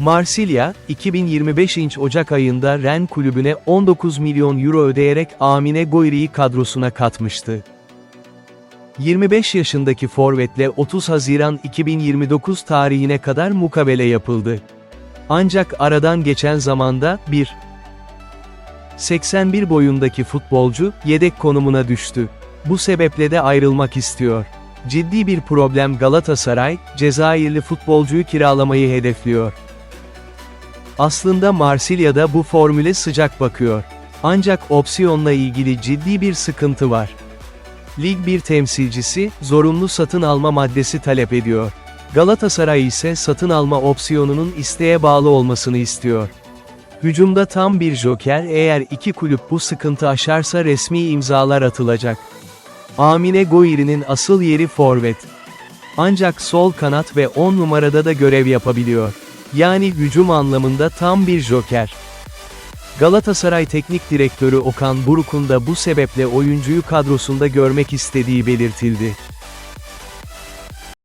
Marsilya, 2025 inç Ocak ayında Ren kulübüne 19 milyon euro ödeyerek Amine Goyri'yi kadrosuna katmıştı. 25 yaşındaki forvetle 30 Haziran 2029 tarihine kadar mukabele yapıldı. Ancak aradan geçen zamanda, 1. 81 boyundaki futbolcu, yedek konumuna düştü. Bu sebeple de ayrılmak istiyor. Ciddi bir problem Galatasaray, Cezayirli futbolcuyu kiralamayı hedefliyor. Aslında Marsilya'da bu formüle sıcak bakıyor. Ancak opsiyonla ilgili ciddi bir sıkıntı var. Lig 1 temsilcisi, zorunlu satın alma maddesi talep ediyor. Galatasaray ise satın alma opsiyonunun isteğe bağlı olmasını istiyor. Hücumda tam bir joker eğer iki kulüp bu sıkıntı aşarsa resmi imzalar atılacak. Amine Goyri'nin asıl yeri forvet. Ancak sol kanat ve 10 numarada da görev yapabiliyor. Yani hücum anlamında tam bir joker. Galatasaray Teknik Direktörü Okan Buruk'un da bu sebeple oyuncuyu kadrosunda görmek istediği belirtildi.